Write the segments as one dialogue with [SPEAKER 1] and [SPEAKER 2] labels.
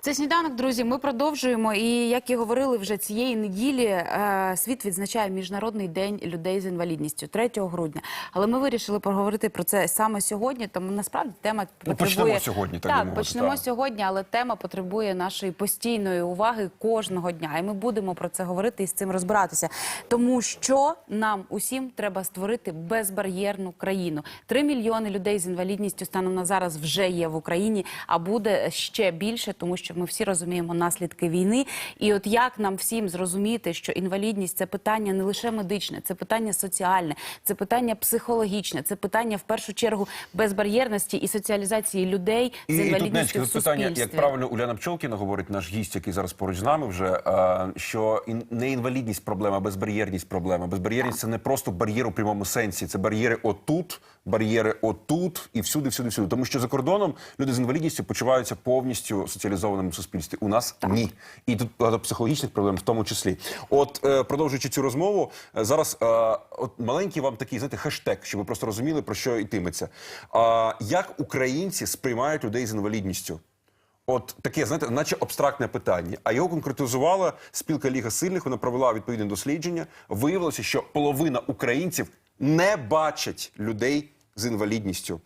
[SPEAKER 1] Це сніданок, друзі. Ми продовжуємо. І як і говорили вже цієї неділі, е, світ відзначає міжнародний день людей з інвалідністю 3 грудня. Але ми вирішили поговорити про це саме сьогодні. Тому насправді тема
[SPEAKER 2] Ну,
[SPEAKER 1] потребує
[SPEAKER 2] почнемо сьогодні, так
[SPEAKER 1] Так,
[SPEAKER 2] мовити,
[SPEAKER 1] почнемо
[SPEAKER 2] так.
[SPEAKER 1] сьогодні, але тема потребує нашої постійної уваги кожного дня. І ми будемо про це говорити і з цим розбиратися. Тому що нам усім треба створити безбар'єрну країну. Три мільйони людей з інвалідністю станом на зараз вже є в Україні, а буде ще більше, тому що ми всі розуміємо наслідки війни. І от як нам всім зрозуміти, що інвалідність це питання не лише медичне, це питання соціальне, це питання психологічне, це питання в першу чергу безбар'єрності і соціалізації людей з
[SPEAKER 2] І, і тут
[SPEAKER 1] інвалідністю в
[SPEAKER 2] тут питання, як правильно Уляна Пчолкіна говорить, наш гість, який зараз поруч з нами вже, е, що не інвалідність проблема, а безбар'єрність проблема. Безбар'єрність це не просто бар'єр у прямому сенсі, це бар'єри отут, бар'єри отут і всюди, всюди, всюди. Тому що за кордоном люди з інвалідністю почуваються повністю соціалізованими в суспільстві. У нас ні. І тут багато психологічних проблем в тому числі. От е, продовжуючи цю розмову, е, зараз е, от маленький вам такий, знаєте, хештег, щоб ви просто розуміли, про що йтиметься. А, як українці сприймають людей з інвалідністю? От таке, знаєте, наче абстрактне питання. А його конкретизувала спілка Ліга сильних. Вона провела відповідне дослідження. Виявилося, що половина українців не бачать людей з інвалідністю.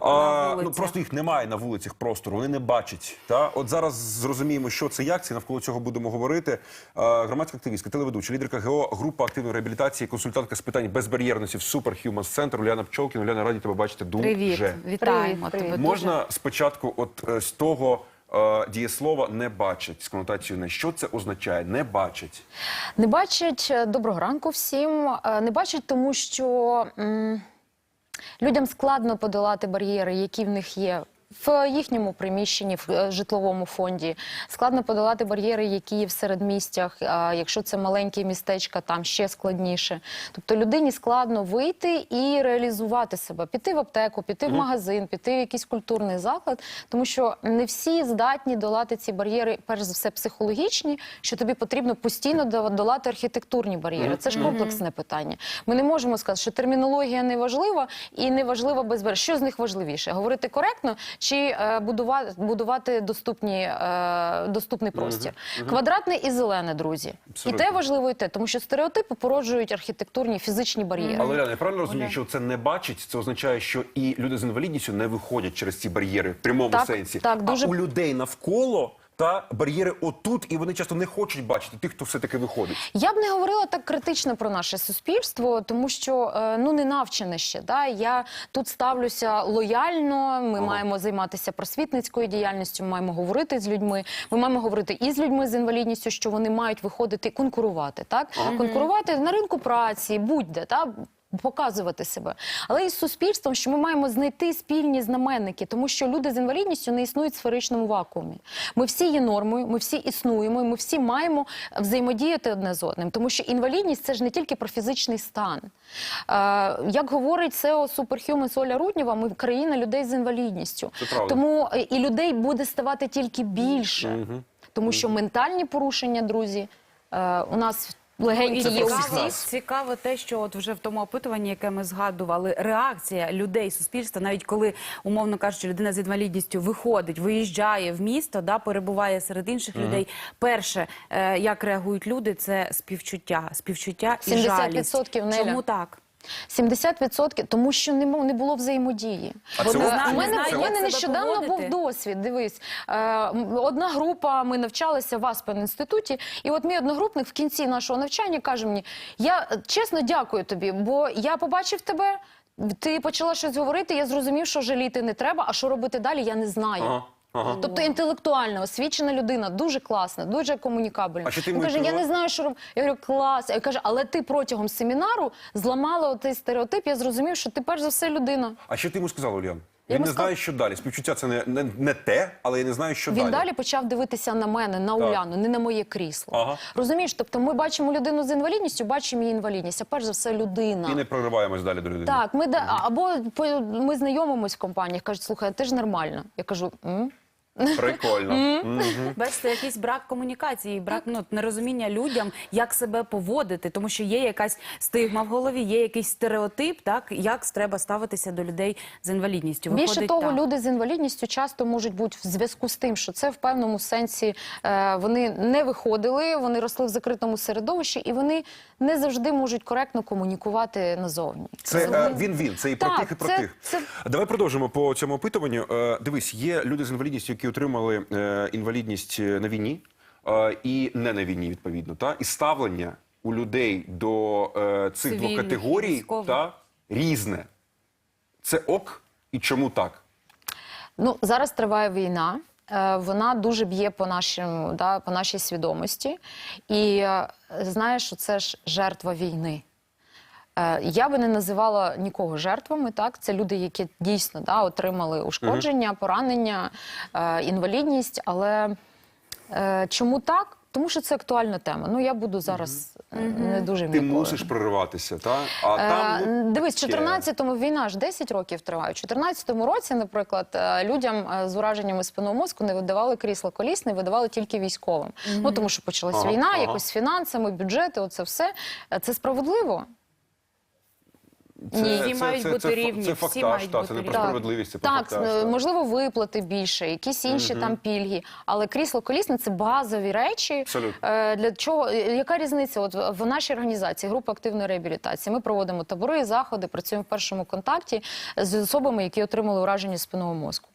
[SPEAKER 2] А, ну просто їх немає на вулицях простору. Вони не бачать. Та от зараз зрозуміємо, що це як це. Навколо цього будемо говорити. А, громадська активістка, телеведуча, лідерка ГО, група активної реабілітації, консультантка з питань безбар'єрності в Superhumans Center. Уляна Пчолкіна. Уляна, раді тебе бачити дуже.
[SPEAKER 1] Привіт, вітаємо
[SPEAKER 3] Привіт, привіт.
[SPEAKER 1] тебе.
[SPEAKER 2] Можна спочатку, от е, з того е, дієслова не бачать з конотацією не що це означає? Не бачать.
[SPEAKER 3] Не бачать е, доброго ранку всім. Не бачать, тому що м, людям складно подолати бар'єри, які в них є. В їхньому приміщенні, в е, житловому фонді складно подолати бар'єри, які є в середмістях. А якщо це маленькі містечка, там ще складніше. Тобто людині складно вийти і реалізувати себе, піти в аптеку, піти в магазин, піти в якийсь культурний заклад, тому що не всі здатні долати ці бар'єри, перш за все, психологічні, що тобі потрібно постійно долати архітектурні бар'єри. Це ж комплексне питання. Ми не можемо сказати, що термінологія не важлива і не важлива без бар'єр. Що з них важливіше? Говорити коректно чи е, будувати, будувати доступні, е, доступний простір? Квадратне і зелене, друзі.
[SPEAKER 2] Абсолютно.
[SPEAKER 3] І те важливо, і те, тому що стереотипи породжують архітектурні фізичні бар'єри.
[SPEAKER 2] Але я правильно розумію, що це не бачить, це означає, що і люди з інвалідністю не виходять через ці бар'єри в прямому
[SPEAKER 3] Так,
[SPEAKER 2] сенсі.
[SPEAKER 3] так, дуже-
[SPEAKER 2] А у людей навколо та бар'єри отут, і вони часто не хочуть бачити тих, хто все таки виходить.
[SPEAKER 3] Я б не говорила так критично про наше суспільство, тому що е, ну не навчене ще. Да? Я тут ставлюся лояльно. Ми маємо займатися просвітницькою діяльністю, ми маємо говорити з людьми. Ми маємо говорити і з людьми з інвалідністю, що вони мають виходити і конкурувати. Так конкурувати на ринку праці, будь-де та. Показувати себе, але і з суспільством, що ми маємо знайти спільні знаменники, тому що люди з інвалідністю не існують в сферичному вакуумі. Ми всі є нормою, ми всі існуємо, і ми всі маємо взаємодіяти одне з одним, тому що інвалідність це ж не тільки про фізичний стан. Е, як говорить СЕО Superhuman Оля Руднєва, ми країна людей з інвалідністю. Тому е, і людей буде ставати тільки більше, тому що ментальні порушення, друзі, е, у нас легенькі
[SPEAKER 2] Це
[SPEAKER 3] є у
[SPEAKER 2] всіх
[SPEAKER 3] всіх.
[SPEAKER 1] Цікаво те, що от вже в тому опитуванні, яке ми згадували, реакція людей, суспільства, навіть коли, умовно кажучи, людина з інвалідністю виходить, виїжджає в місто, да, перебуває серед інших людей. Перше, е, як реагують люди, це співчуття, співчуття і
[SPEAKER 3] 70%
[SPEAKER 1] жалість.
[SPEAKER 3] Неля.
[SPEAKER 1] Чому так?
[SPEAKER 3] 70% тому що не, не було взаємодії.
[SPEAKER 2] А
[SPEAKER 3] Бо
[SPEAKER 2] це
[SPEAKER 3] не-
[SPEAKER 2] от-
[SPEAKER 3] у
[SPEAKER 1] не
[SPEAKER 3] мене, у мене нещодавно
[SPEAKER 1] поводити.
[SPEAKER 3] був досвід. Дивись, е, одна група, ми навчалися в Аспен інституті, і от мій одногрупник в кінці нашого навчання каже мені: я е, чесно дякую тобі, бо я побачив тебе. Ти почала щось говорити, я зрозумів, що жаліти не треба, а що робити далі, я не знаю.
[SPEAKER 2] Ага, ага.
[SPEAKER 3] Тобто інтелектуально освічена людина, дуже класна, дуже комунікабельна.
[SPEAKER 2] А що ти
[SPEAKER 3] Він каже, я не знаю, що робити. Я говорю, клас. Я кажу, але ти протягом семінару зламала цей стереотип. Я зрозумів, що ти перш за все людина.
[SPEAKER 2] А що ти йому сказав, Улян?
[SPEAKER 3] Я
[SPEAKER 2] Він не
[SPEAKER 3] сказав-
[SPEAKER 2] знає, що далі. Співчуття це не, не, не те, але я не знаю, що
[SPEAKER 3] Він
[SPEAKER 2] далі.
[SPEAKER 3] далі почав дивитися на мене, на Уляну, не на моє крісло.
[SPEAKER 2] Ага.
[SPEAKER 3] Розумієш? Тобто ми бачимо людину з інвалідністю, бачимо її інвалідність, а перш за все людина.
[SPEAKER 2] І не прориваємось далі до людини.
[SPEAKER 3] Так, ми да, або ми знайомимось в компаніях, кажуть, слухай, ти ж нормально. Я кажу, м?
[SPEAKER 2] Прикольно. Мгм.
[SPEAKER 1] Бачите, якийсь брак комунікації, брак ну, нерозуміння людям, як себе поводити, тому що є якась стигма в голові, є якийсь стереотип, так як треба ставитися до людей з інвалідністю.
[SPEAKER 3] Більше того,
[SPEAKER 1] так.
[SPEAKER 3] люди з інвалідністю часто можуть бути в зв'язку з тим, що це в певному сенсі е, вони не виходили, вони росли в закритому середовищі, і вони не завжди можуть коректно комунікувати назовні.
[SPEAKER 2] Це е, він-він, це і про
[SPEAKER 3] Так,
[SPEAKER 2] тих, і про
[SPEAKER 3] це-
[SPEAKER 2] тих.
[SPEAKER 3] це-
[SPEAKER 2] Давай продовжимо по цьому опитуванню. Е, дивись, є люди з інвалідністю, які отримали е, інвалідність е, на війні е, і не на війні, відповідно. Та? І ставлення у людей до е, цих двох категорій
[SPEAKER 1] військових.
[SPEAKER 2] та, різне. Це ок і чому так?
[SPEAKER 3] Ну зараз триває війна. Вона дуже б'є по нашому, да, по нашій свідомості. І знаєш, що це ж жертва війни. Е, Я би не називала нікого жертвами. Так, це люди, які дійсно да, отримали ушкодження, поранення, е, інвалідність. Але е, чому так? Тому що це актуальна тема. Ну я буду зараз е, не дуже
[SPEAKER 2] Ти мусиш прориватися, та? а
[SPEAKER 3] Е,
[SPEAKER 2] там ну,
[SPEAKER 3] Дивись, в 14-му війна ж 10 років триває. В 14-му році, наприклад, людям з ураженнями спинного мозку не видавали крісла колісне, видавали тільки військовим. Ну тому що почалась
[SPEAKER 2] Ага,
[SPEAKER 3] війна,
[SPEAKER 2] ага.
[SPEAKER 3] якось з фінансами, бюджети, оце все. Це справедливо.
[SPEAKER 1] Ні, всі мають бути
[SPEAKER 2] це,
[SPEAKER 1] рівні,
[SPEAKER 2] Це
[SPEAKER 1] всі
[SPEAKER 2] фактаж,
[SPEAKER 1] мають
[SPEAKER 2] та,
[SPEAKER 1] бути
[SPEAKER 2] це не про
[SPEAKER 1] рівні.
[SPEAKER 2] справедливість, це про
[SPEAKER 3] так,
[SPEAKER 2] фактаж.
[SPEAKER 3] е,
[SPEAKER 2] та.
[SPEAKER 3] можливо, виплати більше, якісь інші там пільги. Але крісло колісне це базові речі.
[SPEAKER 2] Абсолютно.
[SPEAKER 3] Е, Для чого е, яка різниця? От в- в нашій організації група активної реабілітації. Ми проводимо табори, заходи, працюємо в першому контакті з особами, які отримали ураження спинного мозку.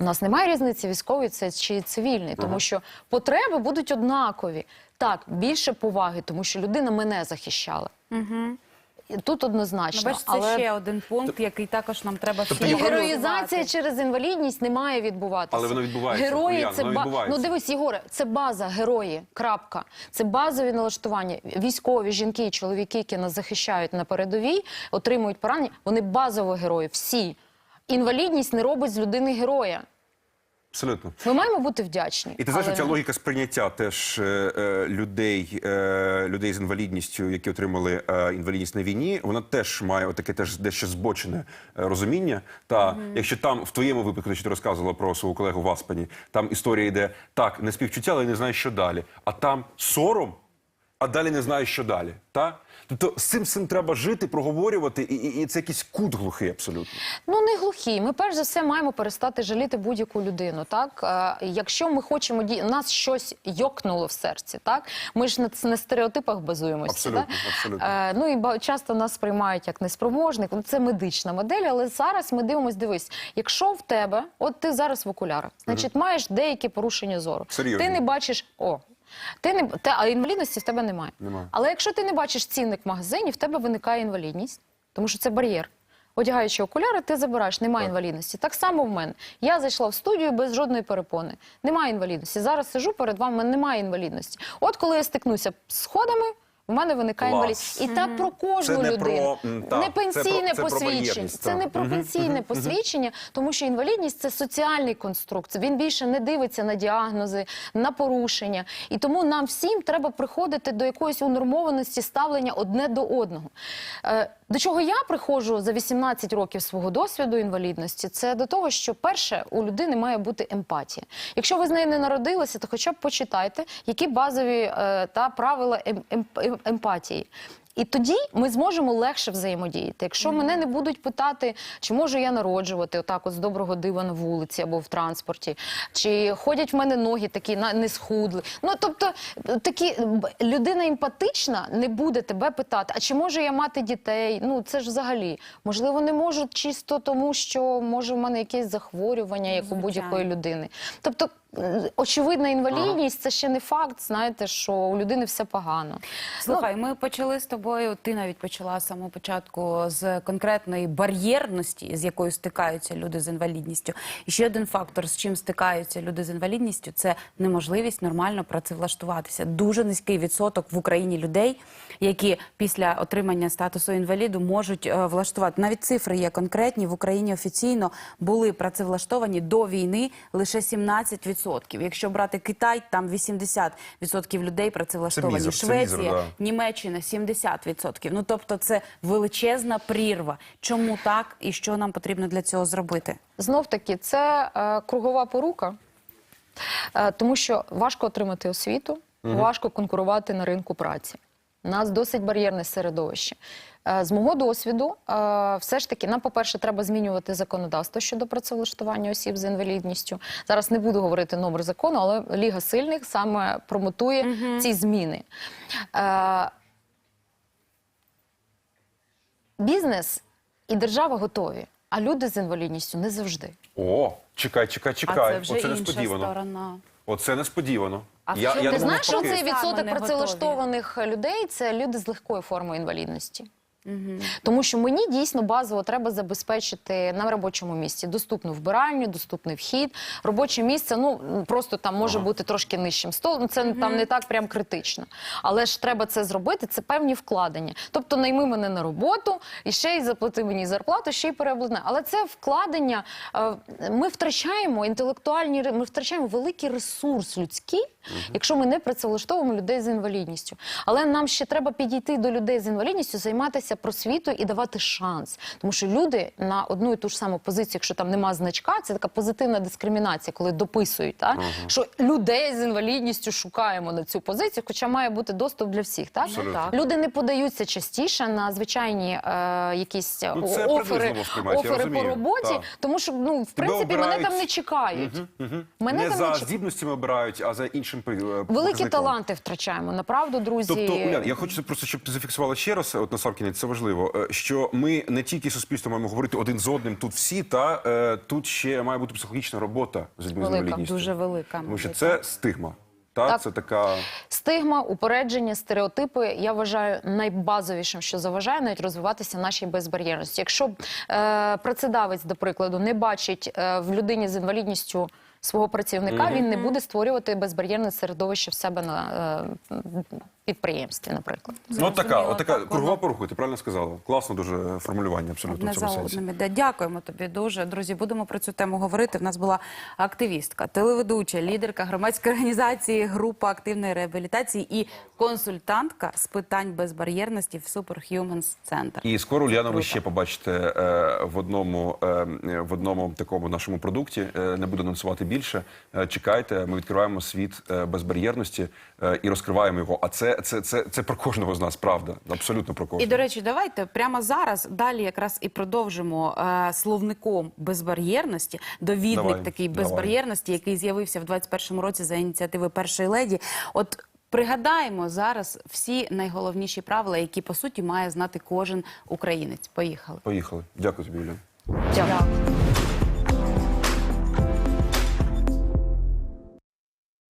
[SPEAKER 3] У нас немає різниці військовий це чи цивільний, тому що потреби будуть однакові. Так, більше поваги, тому що людина мене захищала. І Тут
[SPEAKER 1] Ну,
[SPEAKER 3] однозначно.
[SPEAKER 1] це
[SPEAKER 3] але...
[SPEAKER 1] ще один пункт, який також нам треба
[SPEAKER 2] Тобто
[SPEAKER 3] І героїзація через інвалідність не має відбуватися.
[SPEAKER 2] Але вона відбувається,
[SPEAKER 3] Герої це
[SPEAKER 2] вона відбувається.
[SPEAKER 3] Ну дивись, Єгоре, це база, герої. Крапка. Це базові налаштування. Військові жінки і чоловіки, які нас захищають на передовій, отримують поранення. Вони базово герої. Всі. Інвалідність не робить з людини героя.
[SPEAKER 2] Абсолютно.
[SPEAKER 3] Ми маємо бути вдячні.
[SPEAKER 2] І ти знаєш,
[SPEAKER 3] але-
[SPEAKER 2] ця логіка сприйняття теж е, е, людей, е, людей з інвалідністю, які отримали е, інвалідність на війні, вона теж має таке теж дещо збочене е, розуміння. Та якщо там в твоєму випадку, що ти розказувала про свого колегу в Аспані, там історія йде так, не співчуття, але не знаєш, що далі. А там сором, а далі не знаєш, що далі. Та? Тобто з цим цим треба жити, проговорювати, і, і, і це якийсь кут глухий абсолютно.
[SPEAKER 3] Ну не глухі. Ми перш за все маємо перестати жаліти будь-яку людину. Так, е, якщо ми хочемо ді... нас щось йокнуло в серці, так ми ж на, на стереотипах базуємося.
[SPEAKER 2] Абсолютно,
[SPEAKER 3] так?
[SPEAKER 2] абсолютно.
[SPEAKER 3] Е, ну і часто нас сприймають як неспроможних. Ну, Це медична модель, але зараз ми дивимося. Дивись, якщо в тебе, от ти зараз в окулярах, значить маєш деякі порушення зору.
[SPEAKER 2] Серйозно?
[SPEAKER 3] Ти не бачиш о. Ти не те, а інвалідності в тебе немає.
[SPEAKER 2] Немає.
[SPEAKER 3] Але якщо ти не бачиш цінник в магазині, в тебе виникає інвалідність, тому що це бар'єр. Одягаючи окуляри, ти забираєш, немає інвалідності. Так само в мене. Я зайшла в студію без жодної перепони. Немає інвалідності. Зараз сижу перед вами, немає інвалідності. От коли я стикнуся з сходами, в мене виникає інвалідність. І так про кожну
[SPEAKER 2] Це не
[SPEAKER 3] людину.
[SPEAKER 2] про, та, не
[SPEAKER 3] не
[SPEAKER 2] це про-
[SPEAKER 3] пенсійне
[SPEAKER 2] це
[SPEAKER 3] посвідчення.
[SPEAKER 2] Про
[SPEAKER 3] Це не про пенсійне посвідчення, тому що інвалідність це соціальний конструкт. Він більше не дивиться на діагнози, на порушення. І тому нам всім треба приходити до якоїсь унормованості ставлення одне до одного. Е, До чого я приходжу за 18 років свого досвіду інвалідності, це до того, що перше у людини має бути емпатія. Якщо ви з нею не народилися, то хоча б почитайте, які базові е, та правила ем- ем- ем- емпатії. І тоді ми зможемо легше взаємодіяти. Якщо мене не будуть питати, чи можу я народжувати отак, от з доброго дива на вулиці або в транспорті, чи ходять в мене ноги такі не схудли. Ну тобто, такі людина емпатична не буде тебе питати, а чи можу я мати дітей? Ну це ж взагалі можливо не можу чисто тому, що може в мене якесь захворювання, як у будь-якої людини. Тобто. Очевидна інвалідність це ще не факт. Знаєте, що у людини все погано.
[SPEAKER 1] Слухай, ми почали з тобою. Ти навіть почала з самого початку з конкретної бар'єрності, з якою стикаються люди з інвалідністю. І ще один фактор, з чим стикаються люди з інвалідністю, це неможливість нормально працевлаштуватися. Дуже низький відсоток в Україні людей, які після отримання статусу інваліду можуть е, влаштувати. Навіть цифри є конкретні. В Україні офіційно були працевлаштовані до війни лише 17%. Якщо брати Китай, там 80% людей працевлаштовані.
[SPEAKER 2] мізер, це
[SPEAKER 1] Швеція,
[SPEAKER 2] мізер, да.
[SPEAKER 1] Німеччина 70%. Ну тобто це величезна прірва. Чому так і що нам потрібно для цього зробити?
[SPEAKER 3] Знов таки, це е, кругова порука. Е, Тому що важко отримати освіту, важко конкурувати на ринку праці. У нас досить бар'єрне середовище. Е, З мого досвіду, е, все ж таки, нам, по-перше, треба змінювати законодавство щодо працевлаштування осіб з інвалідністю. Зараз не буду говорити номер закону, але Ліга сильних саме промотує ці зміни. Е, Бізнес і держава готові, а люди з інвалідністю не завжди.
[SPEAKER 2] О, чекай, чекай,
[SPEAKER 1] А
[SPEAKER 2] чекай.
[SPEAKER 1] це вже
[SPEAKER 2] Оце
[SPEAKER 1] інша
[SPEAKER 2] несподівано.
[SPEAKER 1] сторона.
[SPEAKER 2] Оце несподівано.
[SPEAKER 1] А
[SPEAKER 2] я, я
[SPEAKER 1] ти
[SPEAKER 3] Ти знаєш, що цей відсоток працевлаштованих людей це люди з легкою формою інвалідності. Тому що мені дійсно базово треба забезпечити на робочому місці доступну вбиральню, доступний вхід. Робоче місце ну просто там може бути трошки нижчим столом. Це там не так прям критично. Але ж треба це зробити. Це певні вкладення. Тобто найми мене на роботу і ще й заплати мені зарплату, ще й переобладнай. Але це вкладення. е, Ми втрачаємо інтелектуальні ми втрачаємо великий ресурс людський, якщо ми не працевлаштовуємо людей з інвалідністю. Але нам ще треба підійти до людей з інвалідністю, займатися просвітою і давати шанс. Тому що люди на одну і ту ж саму позицію, якщо там нема значка, це така позитивна дискримінація, коли дописують, так? що людей з інвалідністю шукаємо на цю позицію, хоча має бути доступ для всіх. Так?
[SPEAKER 2] Абсолютно.
[SPEAKER 3] Люди не подаються частіше на звичайні е, якісь
[SPEAKER 2] Ну, це
[SPEAKER 3] офери, офери по роботі,
[SPEAKER 2] Так.
[SPEAKER 3] тому що ну, в принципі мене там не чекають. Мене
[SPEAKER 2] не
[SPEAKER 3] там
[SPEAKER 2] за
[SPEAKER 3] не
[SPEAKER 2] здібностями обирають, а за іншим е,
[SPEAKER 3] Великі
[SPEAKER 2] показником.
[SPEAKER 3] таланти втрачаємо, направду, друзі.
[SPEAKER 2] Тобто, Улян, я хочу просто, щоб ти зафіксувала ще раз, от на сам кінець, це важливо, е, що ми не тільки суспільство маємо говорити один з одним, тут всі, та е, тут ще має бути психологічна робота з людьми з інвалідністю.
[SPEAKER 1] Дуже велика.
[SPEAKER 2] Тому що це стигма. Та?
[SPEAKER 3] Так.
[SPEAKER 2] Це така.
[SPEAKER 3] Стигма, упередження, стереотипи я вважаю найбазовішим, що заважає навіть розвиватися нашій безбар'єрності. Якщо е, працедавець, до прикладу, не бачить е, в людині з інвалідністю свого працівника, він не буде створювати безбар'єрне середовище в себе на е, підприємстві, наприклад.
[SPEAKER 2] Ну, от така, от така кругова
[SPEAKER 1] воно.
[SPEAKER 2] поруха, ти правильно сказала. Класно дуже формулювання абсолютно
[SPEAKER 1] Одне
[SPEAKER 2] в цьому
[SPEAKER 1] за
[SPEAKER 2] сенсі.
[SPEAKER 1] одним іде. Дякуємо тобі дуже. Друзі, будемо про цю тему говорити. В нас була активістка, телеведуча, лідерка громадської організації Група активної реабілітації і консультантка з питань безбар'єрності в Superhumans Center.
[SPEAKER 2] І скоро Уляна ви ще побачите е, в одному е, в одному такому нашому продукті. Е, не буду анонсувати більше. Е, чекайте, ми відкриваємо світ е, безбар'єрності е, і розкриваємо його. А це, це, це, це про кожного з нас, правда, абсолютно про кожного.
[SPEAKER 1] І до речі, давайте прямо зараз далі якраз і продовжимо е, словником безбар'єрності. Довідник
[SPEAKER 2] Давай,
[SPEAKER 1] такий
[SPEAKER 2] давай.
[SPEAKER 1] безбар'єрності, який з'явився в 21-му році за ініціативи першої леді. От пригадаємо зараз всі найголовніші правила, які по суті має знати кожен українець. Поїхали.
[SPEAKER 2] Поїхали. Дякую тобі, Уляна.
[SPEAKER 3] Дякую.